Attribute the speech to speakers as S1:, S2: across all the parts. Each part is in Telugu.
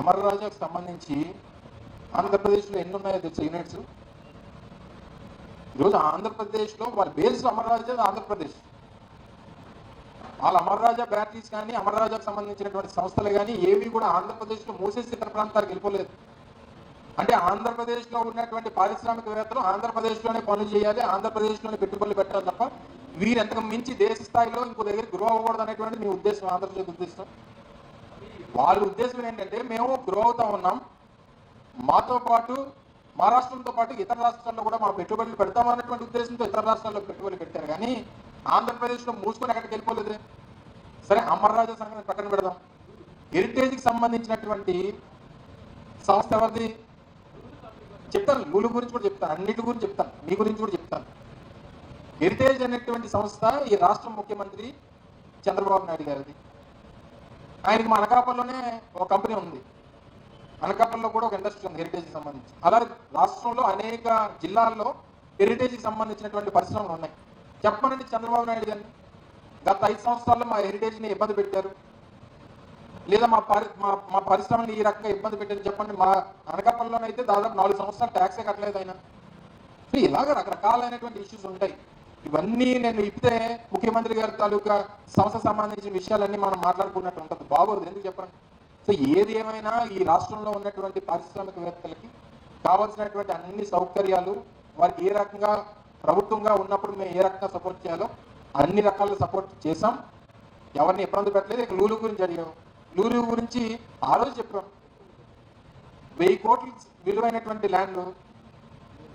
S1: అమర్ రాజాకు సంబంధించి ఆంధ్రప్రదేశ్లో ఎన్ని ఉన్నాయో తెలుసు యూనిట్స్? ఈరోజు ఆంధ్రప్రదేశ్లో వాళ్ళ బేస్ అమర్ రాజా ఆంధ్రప్రదేశ్. వాళ్ళ అమర్ రాజా బ్యాటరీస్ కానీ అమర్ రాజాకు సంబంధించినటువంటి సంస్థలు కానీ ఏవి కూడా ఆంధ్రప్రదేశ్లో మూసేసి ఇతర ప్రాంతాలకు వెళ్ళిపోలేదు. అంటే ఆంధ్రప్రదేశ్లో ఉన్నటువంటి పారిశ్రామికవేత్తలు ఆంధ్రప్రదేశ్లోనే పనులు చేయాలి ఆంధ్రప్రదేశ్లోనే పెట్టుబడులు పెట్టాలి తప్ప వీరెంతకు మించి దేశ స్థాయిలో ఇంకో దగ్గర గ్రో అవ్వకూడదు అనేటువంటి మీ ఉద్దేశం ఆంధ్రప్రదేశ్ ఉద్దేశం. వాళ్ళ ఉద్దేశం ఏంటంటే మేము గ్రో అవుతా ఉన్నాం. మాతో పాటు మా రాష్ట్రంతో పాటు ఇతర రాష్ట్రాల్లో కూడా మా పెట్టుబడులు పెడతామన్నటువంటి ఉద్దేశంతో ఇతర రాష్ట్రాల్లో పెట్టుబడులు పెట్టారు. కానీ ఆంధ్రప్రదేశ్లో మూసుకొని ఎక్కడికి వెళ్ళిపోలేదు. సరే అమర్రాజా సంఘటన పక్కన పెడదాం. హెరిటేజ్కి సంబంధించినటువంటి సంస్థ ఎవరిది? చెప్తాను లూలు గురించి కూడా చెప్తాను అన్నిటి గురించి చెప్తాను మీ గురించి కూడా చెప్తాను. హెరిటేజ్ అనేటువంటి సంస్థ ఈ రాష్ట్ర ముఖ్యమంత్రి చంద్రబాబు నాయుడు గారిది. ఆయనకి మా అనకాపల్లిలోనే ఒక కంపెనీ ఉంది. అనకాపల్లిలో కూడా ఒక ఇండస్ట్రీ ఉంది హెరిటేజ్కి సంబంధించి. అలాగే రాష్ట్రంలో అనేక జిల్లాల్లో హెరిటేజ్కి సంబంధించినటువంటి పరిశ్రమలు ఉన్నాయి. చెప్పమనండి చంద్రబాబు నాయుడు గారిని. గత ఐదు సంవత్సరాల్లో మా హెరిటేజ్ని ఇబ్బంది పెట్టారు. లేదా మా పరి మా మా పరిశ్రమని ఈ రకంగా ఇబ్బంది పెట్టారు. చెప్పండి మా అనకాపల్లిలోనైతే దాదాపు నాలుగు సంవత్సరాలు ట్యాక్సే కట్టలేదు ఆయన. ఇలాగ రకరకాలైనటువంటి ఇష్యూస్ ఉంటాయి. ఇవన్నీ నేను ఇప్పుడే ముఖ్యమంత్రి గారి తాలూకా సంస్థ సంబంధించిన విషయాలన్నీ మనం మాట్లాడుకున్నట్టు ఉంటుంది. బాగోదు. ఎందుకు చెప్పండి సో ఏది ఏమైనా ఈ రాష్ట్రంలో ఉన్నటువంటి పారిశ్రామికవేత్తలకి కావాల్సినటువంటి అన్ని సౌకర్యాలు వారికి ఏ రకంగా ప్రభుత్వంగా ఉన్నప్పుడు మేము ఏ రకంగా సపోర్ట్ చేయాలో అన్ని రకాల సపోర్ట్ చేసాం ఎవరిని ఇబ్బంది పెట్టలేదు. ఇక లూలు గురించి అడిగాం. లూలు గురించి ఆ రోజు చెప్పాం. వెయ్యి కోట్లు విలువైనటువంటి ల్యాండ్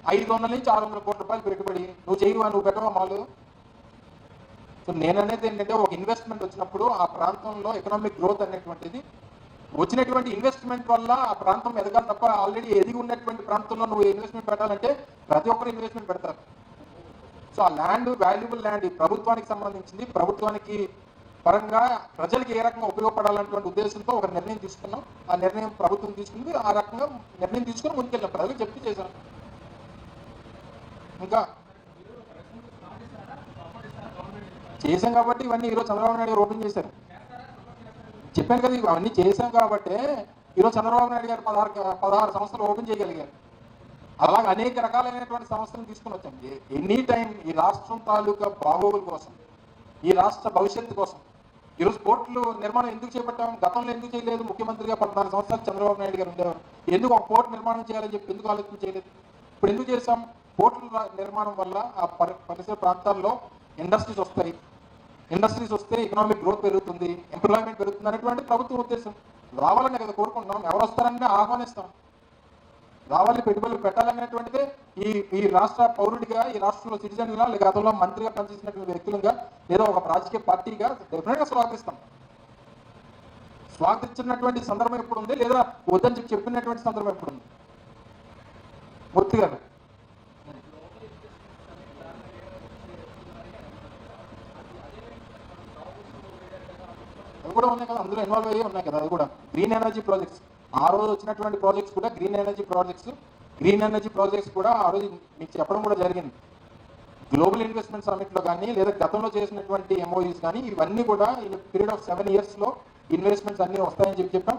S1: ఐదు వందల నుంచి ఆరు వందల కోట్ల రూపాయలు పెట్టుబడి. నువ్వు చేయవా? నువ్వు పెట్టవా మాలు? సో నేను ఏంటంటే ఒక ఇన్వెస్ట్మెంట్ వచ్చినప్పుడు ఆ ప్రాంతంలో ఎకనామిక్ గ్రోత్ అనేటువంటిది వచ్చినటువంటి ఇన్వెస్ట్మెంట్ వల్ల ఆ ప్రాంతం ఎదగాలి తప్ప ఆల్రెడీ ఎదిగి ఉన్నటువంటి ప్రాంతంలో నువ్వు ఇన్వెస్ట్మెంట్ పెట్టాలంటే ప్రతి ఒక్కరు ఇన్వెస్ట్మెంట్ పెడతారు. సో ఆ ల్యాండ్ వాల్యుబుల్ ల్యాండ్ ప్రభుత్వానికి సంబంధించింది. ప్రభుత్వానికి పరంగా ప్రజలకు ఏ రకంగా ఉపయోగపడాలన్నటువంటి ఉద్దేశంతో ఒక నిర్ణయం తీసుకున్నాం. ఆ నిర్ణయం ప్రభుత్వం తీసుకుంది. ఆ రకంగా నిర్ణయం తీసుకుని ముందుకెళ్ళాం. ప్రజలకు చెప్పి చేశాం. ఇంకా చేశాం కాబట్టి ఇవన్నీ ఈరోజు చంద్రబాబు నాయుడు గారు ఓపెన్ చేశారు. చెప్పాను కదా ఇవన్నీ చేశాం కాబట్టి ఈరోజు చంద్రబాబు నాయుడు గారు పదహారు పదహారు సంస్థలు ఓపెన్ చేయగలిగారు. అలాగే అనేక రకాలైనటువంటి సంస్థలను తీసుకుని వచ్చాం. ఎనీ టైం ఈ రాష్ట్రం తాలూకా బాగోగుల కోసం ఈ రాష్ట్ర భవిష్యత్తు కోసం ఈరోజు పోర్టులు నిర్మాణం ఎందుకు చేపట్టాం గతంలో ఎందుకు చేయలేదు ముఖ్యమంత్రిగా పద్నాలుగు సంవత్సరాలు చంద్రబాబు నాయుడు గారు ఉండేవారు. ఎందుకు ఒక పోర్టు నిర్మాణం చేయాలని చెప్పి ఎందుకు ఆలోచన చేయలేదు? ఇప్పుడు ఎందుకు చేశాం? పోర్టుల నిర్మాణం వల్ల ఆ పరి పరిసర ప్రాంతాల్లో ఇండస్ట్రీస్ వస్తాయి. ఇండస్ట్రీస్ వస్తే ఎకనామిక్ గ్రోత్ పెరుగుతుంది ఎంప్లాయ్మెంట్ పెరుగుతుంది అనేటువంటి ప్రభుత్వ ఉద్దేశం. రావాలని కదా కోరుకుంటున్నాం. ఎవరు వస్తారని ఆహ్వానిస్తాం. రావాలి పెట్టుబడులు పెట్టాలనేటువంటిదే ఈ ఈ రాష్ట్ర పౌరుడిగా ఈ రాష్ట్రంలో సిటిజన్గా లేక గతంలో మంత్రిగా పనిచేసినటువంటి వ్యక్తులుగా లేదా ఒక రాజకీయ పార్టీగా డెఫినెట్గా స్వాగతిస్తాం. స్వాగతించినటువంటి సందర్భం ఎప్పుడు ఉంది లేదా వద్దని చెప్పి చెప్పినటువంటి సందర్భం ఎప్పుడు ఉంది మూర్తి గారు. అవి కూడా ఉన్నాయి కదా అందులో ఇన్వాల్వ్ అయ్యి ఉన్నాయి కదా అది కూడా. గ్రీన్ ఎనర్జీ ప్రాజెక్ట్స్ ఆ రోజు వచ్చినటువంటి ప్రాజెక్ట్స్ కూడా green energy projects green energy projects కూడా ఆ రోజు మీకు చెప్పడం కూడా జరిగింది. గ్లోబల్ ఇన్వెస్ట్మెంట్ సమిట్లో కానీ లేదా గతంలో చేసినటువంటి ఎంఓయూస్ కానీ ఇవన్నీ కూడా ఈ పీరియడ్ ఆఫ్ సెవెన్ ఇయర్స్లో ఇన్వెస్ట్మెంట్స్ అన్నీ వస్తాయని చెప్పి చెప్పాం.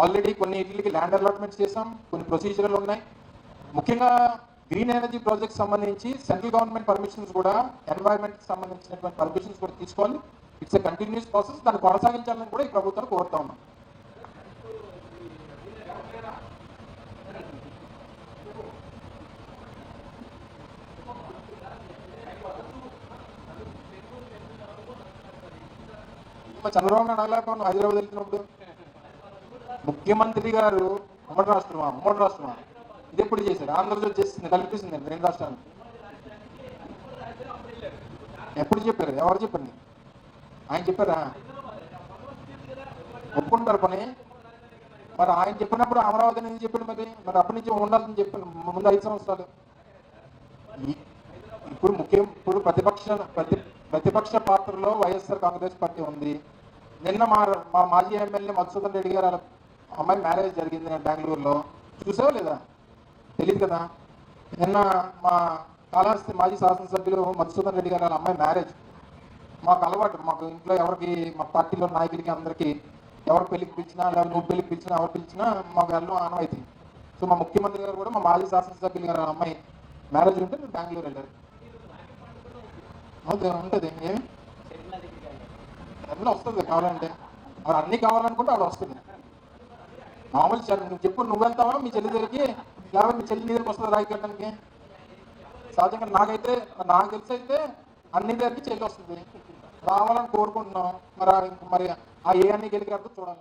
S1: ఆల్రెడీ కొన్ని ఇళ్ళకి ల్యాండ్ అలాట్మెంట్స్ చేసాం కొన్ని ప్రొసీజర్లు ఉన్నాయి. ముఖ్యంగా గ్రీన్ ఎనర్జీ ప్రాజెక్ట్ సంబంధించి సెంట్రల్ గవర్నమెంట్ పర్మిషన్స్ కూడా ఎన్వైరన్మెంట్ సంబంధించినటువంటి పర్మిషన్స్ కూడా తీసుకోవాలి. ఇట్స్ ఎ కంటిన్యూస్ ప్రాసెస్ దాన్ని కొనసాగించాలని కూడా ఈ ప్రభుత్వాన్ని కోరుతా ఉన్నాం చంద్రబాబు నాయుడు అడగలేకపోయాను హైదరాబాద్ వెళ్తున్నప్పుడు. ముఖ్యమంత్రి గారు ఉమ్మడి రాష్ట్రమా? ఉమ్మడి రాష్ట్రమా? ఇది ఎప్పుడు చేశారు. ఆంధ్రప్రదేశ్ చేసింది కల్పిస్తుంది. రెండు రాష్ట్రాలు. ఎప్పుడు చెప్పారు? ఎవరు చెప్పారు? ఆయన చెప్పారా? ఒప్పుకుంటారు పని. మరి ఆయన చెప్పినప్పుడు అమరావతి నుంచి చెప్పాడు మరి. మరి అప్పటి నుంచి ఉండాలని చెప్పాను ముందు ఐదు సంవత్సరాలు. ఇప్పుడు ముఖ్యం ఇప్పుడు ప్రతిపక్ష ప్రతి ప్రతిపక్ష పాత్రలో వైఎస్ఆర్ కాంగ్రెస్ పార్టీ ఉంది. నిన్న మా మా మాజీ ఎమ్మెల్యే మధుసూదన్ రెడ్డి గారు అమ్మాయి మ్యారేజ్ జరిగింది నేను బెంగళూరులో. చూసావా లేదా? తెలియదు కదా. నిన్న మా కాళహస్తి మాజీ శాసనసభ్యులు మధుసూదన్ రెడ్డి గారు అమ్మాయి మ్యారేజ్ మాకు అలవాటు. మాకు ఇంట్లో ఎవరికి మా పార్టీలో నాయకులకి అందరికీ ఎవరు పెళ్ళికి పిలిచినా లేదా నువ్వు పెళ్ళికి పిలిచినా ఎవరు పిలిచినా మాకు వెళ్ళడం ఆనవాయితీ. సో మా ముఖ్యమంత్రి గారు కూడా మా మాజీ శాసనసభ్యులు గారు అమ్మాయి మ్యారేజ్ ఉంటే మేము బెంగళూరు వెళ్ళారు. ఓకే ఉంటుంది. ఏమి? అన్నీ వస్తుంది కావాలంటే. ఆవిడ అన్నీ కావాలనుకుంటే ఆవిడ వస్తుంది. మామూలు సార్ నువ్వు చెప్పు నువ్వు వెళ్తావా? మీ చెల్లి దగ్గరికి? లేకపోతే మీ చెల్లి దగ్గరికి వస్తుంది రాయి కట్టడానికి సహజంగా నాకైతే నాకు తెలిసి అయితే అన్ని దగ్గరికి చెల్లి వస్తుంది. రావాలని కోరుకుంటున్నాం. మరి ఆ- మరి ఆ ఏ అన్ని గెలికి చూడాలి